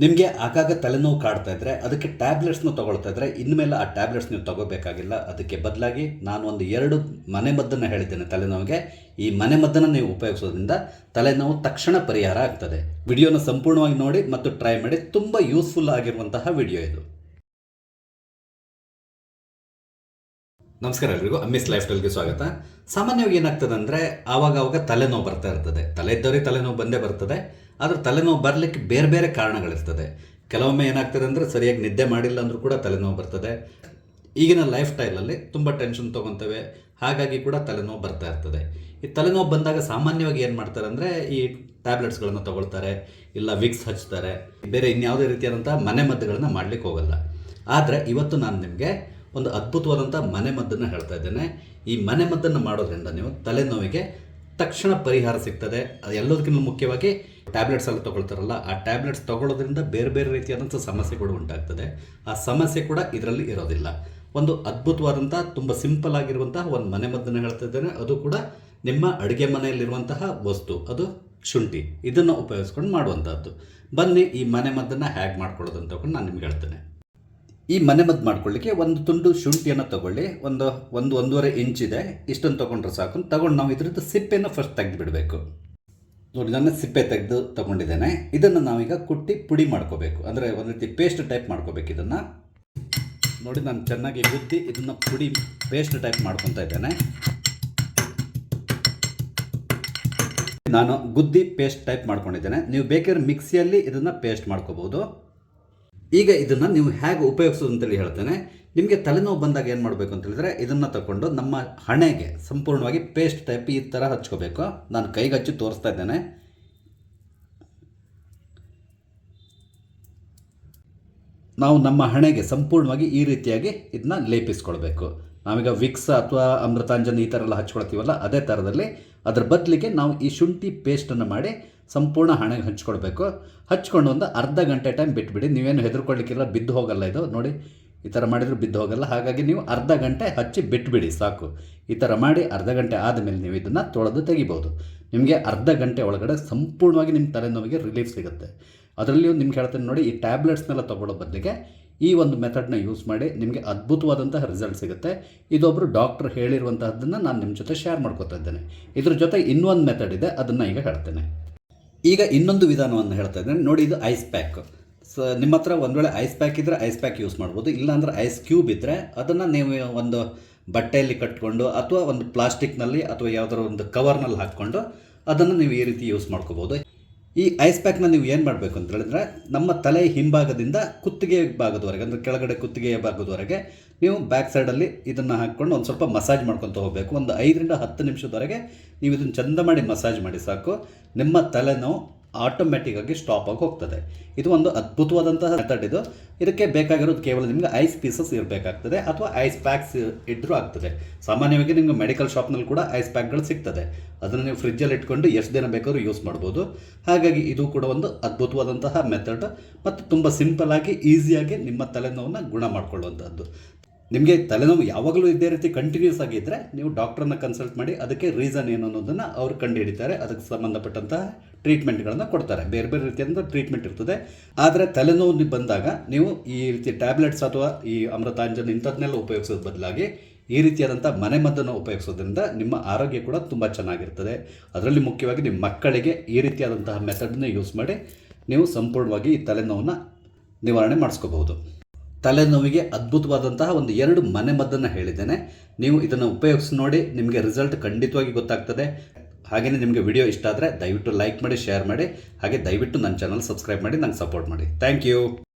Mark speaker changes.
Speaker 1: ನಿಮಗೆ ಆಗಾಗ ತಲೆನೋವು ಕಾಡ್ತಾ ಇದ್ರೆ ಅದಕ್ಕೆ ಟ್ಯಾಬ್ಲೆಟ್ಸ್ನ ತೊಗೊಳ್ತಾ ಇದ್ರೆ ಇನ್ಮೇಲೆ ಆ ಟ್ಯಾಬ್ಲೆಟ್ಸ್ ನೀವು ತಗೋಬೇಕಾಗಿಲ್ಲ. ಅದಕ್ಕೆ ಬದಲಾಗಿ ನಾನು ಒಂದು ಎರಡು ಮನೆಮದ್ದನ್ನು ಹೇಳಿದ್ದೇನೆ ತಲೆನೋವಿಗೆ. ಈ ಮನೆಮದ್ದನ್ನು ನೀವು ಉಪಯೋಗಿಸೋದ್ರಿಂದ ತಲೆನೋವು ತಕ್ಷಣ ಪರಿಹಾರ ಆಗ್ತದೆ. ವಿಡಿಯೋನ ಸಂಪೂರ್ಣವಾಗಿ ನೋಡಿ ಮತ್ತು ಟ್ರೈ ಮಾಡಿ. ತುಂಬ ಯೂಸ್ಫುಲ್ ಆಗಿರುವಂತಹ ವಿಡಿಯೋ ಇದು. ನಮಸ್ಕಾರ ಎಲ್ರಿಗೂ ಅಮ್ಮಿಸ್ ಲೈಫ್ ಸ್ಟೈಲ್ಗೆ ಸ್ವಾಗತ. ಸಾಮಾನ್ಯವಾಗಿ ಏನಾಗ್ತದೆ ಅಂದರೆ ಆವಾಗ ಆವಾಗ ತಲೆನೋವು ಬರ್ತಾ ಇರ್ತದೆ. ತಲೆ ಇದ್ದವರಿಗೆ ತಲೆನೋವು ಬಂದೇ ಬರ್ತದೆ. ಆದರೆ ತಲೆನೋವು ಬರಲಿಕ್ಕೆ ಬೇರೆ ಬೇರೆ ಕಾರಣಗಳಿರ್ತದೆ. ಕೆಲವೊಮ್ಮೆ ಏನಾಗ್ತದೆ ಅಂದರೆ ಸರಿಯಾಗಿ ನಿದ್ದೆ ಮಾಡಿಲ್ಲ ಅಂದರೂ ಕೂಡ ತಲೆನೋವು ಬರ್ತದೆ. ಈಗಿನ ಲೈಫ್ ಸ್ಟೈಲಲ್ಲಿ ತುಂಬ ಟೆನ್ಷನ್ ತೊಗೊತೇವೆ ಹಾಗಾಗಿ ಕೂಡ ತಲೆನೋವು ಬರ್ತಾ ಇರ್ತದೆ. ಈ ತಲೆನೋವು ಬಂದಾಗ ಸಾಮಾನ್ಯವಾಗಿ ಏನು ಮಾಡ್ತಾರೆ ಅಂದರೆ ಈ ಟ್ಯಾಬ್ಲೆಟ್ಸ್ಗಳನ್ನು ತಗೊಳ್ತಾರೆ, ಇಲ್ಲ ವಿಕ್ಸ್ ಹಚ್ತಾರೆ. ಬೇರೆ ಇನ್ಯಾವುದೇ ರೀತಿಯಾದಂಥ ಮನೆ ಮದ್ದುಗಳನ್ನು ಮಾಡಲಿಕ್ಕೆ ಹೋಗಲ್ಲ. ಆದರೆ ಇವತ್ತು ನಾನು ನಿಮಗೆ ಒಂದು ಅದ್ಭುತವಾದಂಥ ಮನೆ ಮದ್ದನ್ನು ಹೇಳ್ತಾ ಇದ್ದೇನೆ. ಈ ಮನೆ ಮದ್ದನ್ನು ಮಾಡೋದ್ರಿಂದ ನೀವು ತಲೆನೋವಿಗೆ ತಕ್ಷಣ ಪರಿಹಾರ ಸಿಗ್ತದೆ. ಅದು ಎಲ್ಲದಕ್ಕಿಂತ ಮುಖ್ಯವಾಗಿ ಟ್ಯಾಬ್ಲೆಟ್ಸ್ ಎಲ್ಲ ತೊಗೊಳ್ತಾರಲ್ಲ, ಆ ಟ್ಯಾಬ್ಲೆಟ್ಸ್ ತೊಗೊಳ್ಳೋದ್ರಿಂದ ಬೇರೆ ಬೇರೆ ರೀತಿಯಾದಂಥ ಸಮಸ್ಯೆಗಳು ಉಂಟಾಗ್ತದೆ. ಆ ಸಮಸ್ಯೆ ಕೂಡ ಇದರಲ್ಲಿ ಇರೋದಿಲ್ಲ. ಒಂದು ಅದ್ಭುತವಾದಂಥ ತುಂಬ ಸಿಂಪಲ್ ಆಗಿರುವಂತಹ ಒಂದು ಮನೆ ಮದ್ದನ್ನು ಹೇಳ್ತಾ ಇದ್ದೇನೆ. ಅದು ಕೂಡ ನಿಮ್ಮ ಅಡುಗೆ ಮನೆಯಲ್ಲಿರುವಂತಹ ವಸ್ತು, ಅದು ಶುಂಠಿ. ಇದನ್ನು ಉಪಯೋಗಿಸ್ಕೊಂಡು ಮಾಡುವಂಥದ್ದು ಬನ್ನಿ, ಈ ಮನೆ ಮದ್ದನ್ನು ಹೇಗೆ ಮಾಡ್ಕೊಳ್ಳೋದು ಅಂತ ನಾನು ನಿಮ್ಗೆ ಹೇಳ್ತೇನೆ. ಈ ಮನೆ ಮದ್ದು ಮಾಡ್ಕೊಳ್ಳಿಕ್ಕೆ ಒಂದು ತುಂಡು ಶುಂಠಿಯನ್ನು ತಗೊಳ್ಳಿ. ಒಂದು ಒಂದು ಒಂದೂವರೆ ಇಂಚ್ ಇದೆ. ಇಷ್ಟನ್ನು ತೊಗೊಂಡ್ರೆ ಸಾಕು ತಗೊಂಡು ನಾವು ಇದರದ್ದು ಸಿಪ್ಪೆಯನ್ನು ಫಸ್ಟ್ ತೆಗೆದು ಬಿಡಬೇಕು ನೋಡಿ ನನ್ನ ಸಿಪ್ಪೆ ತೆಗೆದು ತಗೊಂಡಿದ್ದೇನೆ. ಇದನ್ನು ನಾವೀಗ ಕುಟ್ಟಿ ಪುಡಿ ಮಾಡ್ಕೋಬೇಕು. ಅಂದರೆ ಒಂದು ರೀತಿ ಪೇಸ್ಟ್ ಟೈಪ್ ಮಾಡ್ಕೋಬೇಕು ಇದನ್ನು. ನೋಡಿ, ನಾನು ಚೆನ್ನಾಗಿ ಗುದ್ದಿ ಇದನ್ನು ಪುಡಿ ಪೇಸ್ಟ್ ಟೈಪ್ ಮಾಡ್ಕೊತಾ ಇದ್ದೇನೆ. ನಾನು ಗುದ್ದಿ ಪೇಸ್ಟ್ ಟೈಪ್ ಮಾಡ್ಕೊಂಡಿದ್ದೇನೆ. ನೀವು ಬೇಕಾದ್ರೆ ಮಿಕ್ಸಿಯಲ್ಲಿ ಇದನ್ನು ಪೇಸ್ಟ್ ಮಾಡ್ಕೋಬೋದು. ಈಗ ಇದನ್ನು ನೀವು ಹೇಗೆ ಉಪಯೋಗಿಸೋದು ಅಂತೇಳಿ ಹೇಳ್ತೇನೆ. ನಿಮಗೆ ತಲೆನೋವು ಬಂದಾಗ ಏನು ಮಾಡಬೇಕು ಅಂತ ಹೇಳಿದ್ರೆ ಇದನ್ನು ತಗೊಂಡು ನಮ್ಮ ಹಣೆಗೆ ಸಂಪೂರ್ಣವಾಗಿ ಪೇಸ್ಟ್ ಟೈಪ್ ಈ ಥರ ಹಚ್ಕೋಬೇಕು. ನಾನು ಕೈಗೆ ಹಚ್ಚಿ ತೋರಿಸ್ತಾ ಇದ್ದೇನೆ. ನಾವು ನಮ್ಮ ಹಣೆಗೆ ಸಂಪೂರ್ಣವಾಗಿ ಈ ರೀತಿಯಾಗಿ ಇದನ್ನ ಲೇಪಿಸ್ಕೊಳ್ಬೇಕು. ನಾವೀಗ ವಿಕ್ಸ್ ಅಥವಾ ಅಮೃತಾಂಜನ್ ಈ ಥರ ಎಲ್ಲ ಹಚ್ಕೊಳ್ತೀವಲ್ಲ, ಅದೇ ಥರದಲ್ಲಿ ಅದರ ಬದಲಿಗೆ ನಾವು ಈ ಶುಂಠಿ ಪೇಸ್ಟನ್ನು ಮಾಡಿ ಸಂಪೂರ್ಣ ಹಣೆಗೆ ಹಂಚ್ಕೊಳ್ಬೇಕು. ಹಚ್ಕೊಂಡು ಒಂದು ಅರ್ಧ ಗಂಟೆ ಟೈಮ್ ಬಿಟ್ಬಿಡಿ. ನೀವೇನು ಹೆದರ್ಕೊಳ್ಳಿಕ್ಕಿಲ್ಲ ಬಿದ್ದು ಹೋಗಲ್ಲ ಇದು. ನೋಡಿ, ಈ ಥರ ಮಾಡಿದರೂ ಬಿದ್ದು ಹೋಗಲ್ಲ. ಹಾಗಾಗಿ ನೀವು ಅರ್ಧ ಗಂಟೆ ಹಚ್ಚಿ ಬಿಟ್ಬಿಡಿ, ಸಾಕು. ಈ ಥರ ಮಾಡಿ ಅರ್ಧ ಗಂಟೆ ಆದಮೇಲೆ ನೀವು ಇದನ್ನು ತೊಳೆದು ತೆಗಿಬೋದು. ನಿಮಗೆ ಅರ್ಧ ಗಂಟೆ ಒಳಗಡೆ ಸಂಪೂರ್ಣವಾಗಿ ನಿಮ್ಮ ತಲೆನೋವಿಗೆ ರಿಲೀಫ್ ಸಿಗುತ್ತೆ. ಅದರಲ್ಲಿಯೂ ನಿಮ್ಗೆ ಹೇಳ್ತೇನೆ ನೋಡಿ, ಈ ಟ್ಯಾಬ್ಲೆಟ್ಸ್ನೆಲ್ಲ ತೊಗೊಳ್ಳೋ ಬದಲಿಗೆ ಈ ಒಂದು ಮೆಥಡ್ನ ಯೂಸ್ ಮಾಡಿ ನಿಮಗೆ ಅದ್ಭುತವಾದಂತಹ ರಿಸಲ್ಟ್ ಸಿಗುತ್ತೆ. ಇದೊಬ್ಬರು ಡಾಕ್ಟ್ರ್ ಹೇಳಿರುವಂತಹದ್ದನ್ನು ನಾನು ನಿಮ್ಮ ಜೊತೆ ಶೇರ್ ಮಾಡ್ಕೋತಾ ಇದ್ದೇನೆ. ಇದ್ರ ಜೊತೆ ಇನ್ನೊಂದು ಮೆಥಡ್ ಇದೆ, ಅದನ್ನು ಈಗ ಹೇಳ್ತೇನೆ. ಈಗ ಇನ್ನೊಂದು ವಿಧಾನವನ್ನು ಹೇಳ್ತಾ ಇದ್ದೇನೆ. ನೋಡಿ, ಇದು ಐಸ್ ಪ್ಯಾಕ್ ಸೊ ನಿಮ್ಮ ಹತ್ರ ಒಂದು ವೇಳೆ ಐಸ್ ಪ್ಯಾಕ್ ಇದ್ದರೆ ಐಸ್ ಪ್ಯಾಕ್ ಯೂಸ್ ಮಾಡ್ಬೋದು. ಇಲ್ಲಾಂದ್ರೆ ಐಸ್ ಕ್ಯೂಬ್ ಇದ್ದರೆ ಅದನ್ನು ನೀವು ಒಂದು ಬಟ್ಟೆಯಲ್ಲಿ ಕಟ್ಕೊಂಡು ಅಥವಾ ಒಂದು ಪ್ಲಾಸ್ಟಿಕ್ನಲ್ಲಿ ಅಥವಾ ಯಾವುದಾದ್ರು ಒಂದು ಕವರ್ನಲ್ಲಿ ಹಾಕ್ಕೊಂಡು ಅದನ್ನು ನೀವು ಈ ರೀತಿ ಯೂಸ್ ಮಾಡ್ಕೋಬೋದು. ಈ ಐಸ್ ಪ್ಯಾಕ್ನ ನೀವು ಏನು ಮಾಡಬೇಕು ಅಂತ ಹೇಳಿದ್ರೆ, ನಮ್ಮ ತಲೆ ಹಿಂಭಾಗದಿಂದ ಕುತ್ತಿಗೆ ಭಾಗದವರೆಗೆ, ಅಂದರೆ ಕೆಳಗಡೆ ಕುತ್ತಿಗೆಯ ಭಾಗದವರೆಗೆ, ನೀವು ಬ್ಯಾಕ್ ಸೈಡಲ್ಲಿ ಇದನ್ನು ಹಾಕ್ಕೊಂಡು ಒಂದು ಸ್ವಲ್ಪ ಮಸಾಜ್ ಮಾಡ್ಕೊತ ಹೋಗಬೇಕು. ಒಂದು ಐದರಿಂದ ಹತ್ತು ನಿಮಿಷದವರೆಗೆ ನೀವು ಇದನ್ನು ಚಂದ ಮಾಡಿ ಮಸಾಜ್ ಮಾಡಿ ಸಾಕು. ನಿಮ್ಮ ತಲೆನೋವು ಆಟೋಮೆಟಿಕ್ಕಾಗಿ ಸ್ಟಾಪ್ ಆಗಿ ಹೋಗ್ತದೆ. ಇದು ಒಂದು ಅದ್ಭುತವಾದಂತಹ ಮೆಥಡ್ ಇದು. ಇದಕ್ಕೆ ಬೇಕಾಗಿರೋದು ಕೇವಲ ನಿಮಗೆ ಐಸ್ ಪೀಸಸ್ ಇರಬೇಕಾಗ್ತದೆ ಅಥವಾ ಐಸ್ ಪ್ಯಾಕ್ಸ್ ಇದ್ದರೂ ಆಗ್ತದೆ. ಸಾಮಾನ್ಯವಾಗಿ ನಿಮಗೆ ಮೆಡಿಕಲ್ ಶಾಪ್ನಲ್ಲಿ ಕೂಡ ಐಸ್ ಪ್ಯಾಕ್ಗಳು ಸಿಗ್ತದೆ. ಅದನ್ನು ನೀವು ಫ್ರಿಜ್ಜಲ್ಲಿ ಇಟ್ಕೊಂಡು ಎಷ್ಟು ದಿನ ಬೇಕಾದರೂ ಯೂಸ್ ಮಾಡ್ಬೋದು. ಹಾಗಾಗಿ ಇದು ಕೂಡ ಒಂದು ಅದ್ಭುತವಾದಂತಹ ಮೆಥಡ್ ಮತ್ತು ತುಂಬ ಸಿಂಪಲ್ ಆಗಿ ಈಸಿಯಾಗಿ ನಿಮ್ಮ ತಲೆನೋವನ್ನು ಗುಣ ಮಾಡಿಕೊಳ್ಳುವಂಥದ್ದು ನಿಮಗೆ ತಲೆನೋವು ಯಾವಾಗಲೂ ಇದೇ ರೀತಿ ಕಂಟಿನ್ಯೂಸ್ ಆಗಿದ್ದರೆ ನೀವು ಡಾಕ್ಟ್ರನ್ನ ಕನ್ಸಲ್ಟ್ ಮಾಡಿ ಅದಕ್ಕೆ ರೀಸನ್ ಏನು ಅನ್ನೋದನ್ನು ಅವರು ಕಂಡುಹಿಡಿತಾರೆ, ಅದಕ್ಕೆ ಸಂಬಂಧಪಟ್ಟಂತಹ ಟ್ರೀಟ್ಮೆಂಟ್ಗಳನ್ನು ಕೊಡ್ತಾರೆ. ಬೇರೆ ಬೇರೆ ರೀತಿಯಾದಂಥ ಟ್ರೀಟ್ಮೆಂಟ್ ಇರ್ತದೆ. ಆದರೆ ತಲೆನೋವು ಬಂದಾಗ ನೀವು ಈ ರೀತಿ ಟ್ಯಾಬ್ಲೆಟ್ಸ್ ಅಥವಾ ಈ ಅಮೃತಾಂಜನ್ ಇಂಥದ್ದನ್ನೆಲ್ಲ ಉಪಯೋಗಿಸೋದು ಬದಲಾಗಿ ಈ ರೀತಿಯಾದಂಥ ಮನೆಮದ್ದನ್ನು ಉಪಯೋಗಿಸೋದ್ರಿಂದ ನಿಮ್ಮ ಆರೋಗ್ಯ ಕೂಡ ತುಂಬ ಚೆನ್ನಾಗಿರ್ತದೆ. ಅದರಲ್ಲಿ ಮುಖ್ಯವಾಗಿ ನಿಮ್ಮ ಮಕ್ಕಳಿಗೆ ಈ ರೀತಿಯಾದಂತಹ ಮೆಥಡನ್ನ ಯೂಸ್ ಮಾಡಿ ನೀವು ಸಂಪೂರ್ಣವಾಗಿ ಈ ತಲೆನೋವನ್ನು ನಿವಾರಣೆ ಮಾಡಿಸ್ಕೋಬಹುದು. ತಲೆನೋವಿಗೆ ಅದ್ಭುತವಾದಂತಹ ಒಂದು ಎರಡು ಮನೆ ಮದ್ದನ್ನು ಹೇಳಿದ್ದೇನೆ. ನೀವು ಇದನ್ನು ಉಪಯೋಗಿಸಿ ನೋಡಿ, ನಿಮಗೆ ರಿಸಲ್ಟ್ ಖಂಡಿತವಾಗಿ ಗೊತ್ತಾಗ್ತದೆ. ಹಾಗೆಯೇ ನಿಮಗೆ ವಿಡಿಯೋ ಇಷ್ಟ ಆದರೆ ದಯವಿಟ್ಟು ಲೈಕ್ ಮಾಡಿ ಶೇರ್ ಮಾಡಿ. ಹಾಗೆ ದಯವಿಟ್ಟು ನನ್ನ ಚಾನಲ್ ಸಬ್ಸ್ಕ್ರೈಬ್ ಮಾಡಿ, ನಂಗೆ ಸಪೋರ್ಟ್ ಮಾಡಿ. Thank you